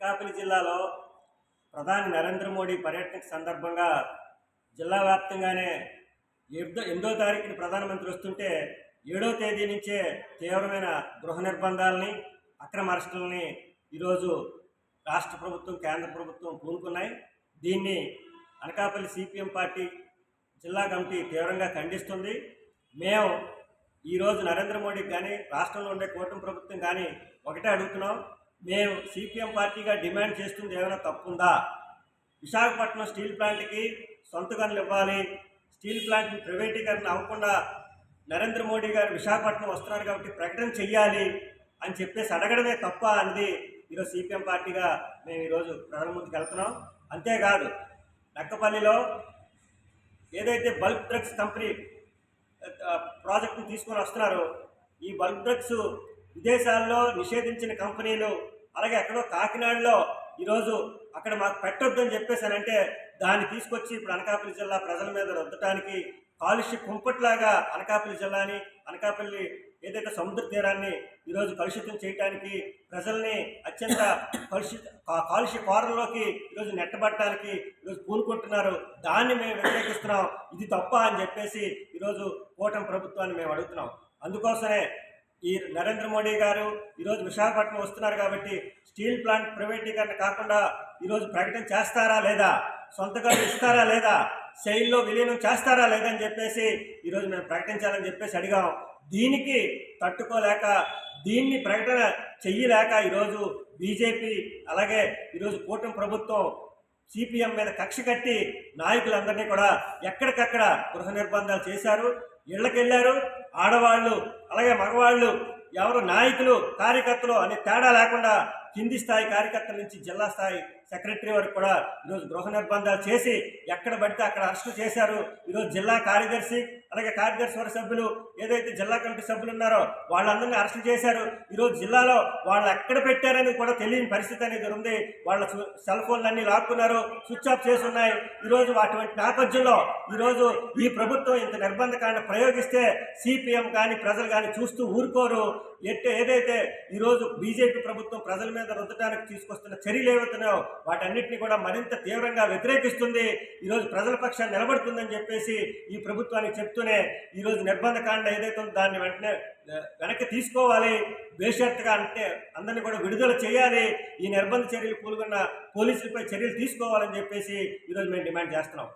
అనకాపల్లి జిల్లాలో ప్రధాని నరేంద్ర మోడీ పర్యటన సందర్భంగా జిల్లా వ్యాప్తంగానే ఎనిమిదో ఎనిమిదో తారీఖున ప్రధానమంత్రి వస్తుంటే ఏడో తేదీ నుంచే తీవ్రమైన గృహ నిర్బంధాలని అక్రమ అరెస్టులని ఈరోజు రాష్ట్ర ప్రభుత్వం కేంద్ర ప్రభుత్వం పూనుకున్నాయి. దీన్ని అనకాపల్లి సిపిఎం పార్టీ జిల్లా కమిటీ తీవ్రంగా ఖండిస్తుంది. మేము ఈరోజు నరేంద్ర మోడీకి కానీ రాష్ట్రంలో ఉండే కూటమి ప్రభుత్వం కానీ ఒకటే అడుగుతున్నాం. మేము సిపిఎం పార్టీగా డిమాండ్ చేస్తుంది ఏమైనా తప్పుందా? విశాఖపట్నం స్టీల్ ప్లాంట్కి సొంత గనులు ఇవ్వాలి. స్టీల్ ప్లాంట్ని ప్రైవేటీకరణ అవ్వకుండా నరేంద్ర మోడీ గారు విశాఖపట్నం వస్తున్నారు కాబట్టి ప్రకటన చెయ్యాలి అని చెప్పేసి అడగడమే తప్ప అనేది ఈరోజు సిపిఎం పార్టీగా మేము ఈరోజు ప్రజల ముందుకు వెళ్తున్నాం. అంతేకాదు నక్కపల్లిలో ఏదైతే బల్క్ డ్రగ్స్ కంపెనీ ప్రాజెక్టును తీసుకొని వస్తున్నారో ఈ బల్క్ డ్రగ్స్ విదేశాల్లో నిషేధించిన కంపెనీలు అలాగే ఎక్కడో కాకినాడలో ఈరోజు అక్కడ మాకు పెట్టొద్దని చెప్పేసానంటే దాన్ని తీసుకొచ్చి ఇప్పుడు అనకాపల్లి జిల్లా ప్రజల మీద రుద్దటానికి కాలుష్య కుంపట్లాగా అనకాపల్లి జిల్లాని అనకాపల్లి ఏదైతే సముద్ర తీరాన్ని ఈరోజు కలుషితం చేయడానికి ప్రజల్ని అత్యంత కలుషి కాలుష్య కోరల్లోకి ఈరోజు నెట్టబట్టడానికి ఈరోజు పూనుకుంటున్నారు. దాన్ని మేము వ్యతిరేకిస్తున్నాం. ఇది తప్ప అని చెప్పేసి ఈరోజు కూటమి ప్రభుత్వాన్ని మేము అడుగుతున్నాం. అందుకోసమే ఈ నరేంద్ర మోడీ గారు ఈరోజు విశాఖపట్నం వస్తున్నారు కాబట్టి స్టీల్ ప్లాంట్ ప్రైవేటీకరణ కాకుండా ఈరోజు ప్రకటన చేస్తారా లేదా? సొంతగా ఇస్తారా లేదా? శైలిలో విలీనం చేస్తారా లేదని చెప్పేసి ఈరోజు మేము ప్రకటించాలని చెప్పేసి అడిగాం. దీనికి తట్టుకోలేక దీన్ని ప్రకటన చెయ్యలేక ఈరోజు బీజేపీ అలాగే ఈరోజు కూటమి ప్రభుత్వం సిపిఎం మీద కక్ష కట్టి నాయకులందరినీ కూడా ఎక్కడికక్కడ గృహ నిర్బంధాలు చేశారు. ఇళ్ళకెళ్ళారు. ఆడవాళ్ళు అలాగే మగవాళ్ళు ఎవరు నాయకులు కార్యకర్తలు అనే తేడా లేకుండా కింది స్థాయి కార్యకర్తల నుంచి జిల్లా స్థాయి సెక్రటరీ వరకు కూడా ఈరోజు గృహ నిర్బంధాలు చేసి ఎక్కడ పడితే అక్కడ అరెస్టు చేశారు. ఈరోజు జిల్లా కార్యదర్శి అలాగే కార్యదర్శి వర్గ సభ్యులు ఏదైతే జిల్లా కమిటీ సభ్యులు ఉన్నారో వాళ్ళందరినీ అరెస్ట్ చేశారు. ఈరోజు జిల్లాలో వాళ్ళు ఎక్కడ పెట్టారని కూడా తెలియని పరిస్థితి అనేది ఉంది. వాళ్ళ సెల్ ఫోన్లన్నీ లాక్కున్నారు స్విచ్ ఆఫ్ చేసి ఉన్నాయి. ఈరోజు అటువంటి నేపథ్యంలో ఈరోజు ఈ ప్రభుత్వం ఇంత నిర్బంధకాన్ని ప్రయోగిస్తే సిపిఎం కానీ ప్రజలు కానీ చూస్తూ ఊరుకోరు. ఎట్టే ఏదైతే ఈరోజు బీజేపీ ప్రభుత్వం ప్రజల మీద రుద్దడానికి తీసుకొస్తున్న చర్యలు ఏవైతున్నాయో వాటన్నిటిని కూడా మరింత తీవ్రంగా వ్యతిరేకిస్తుంది. ఈరోజు ప్రజల పక్షాన్ని నిలబడుతుందని చెప్పేసి ఈ ప్రభుత్వానికి చెప్తూనే ఈరోజు నిర్బంధకాండ ఏదైతే ఉందో దాన్ని వెంటనే వెనక్కి తీసుకోవాలి. బేషరతుగా అంటే అందరిని కూడా విడుదల చేయాలి. ఈ నిర్బంధ చర్యలు పూనుకున్న పోలీసులపై చర్యలు తీసుకోవాలని చెప్పేసి ఈరోజు మేము డిమాండ్ చేస్తున్నాం.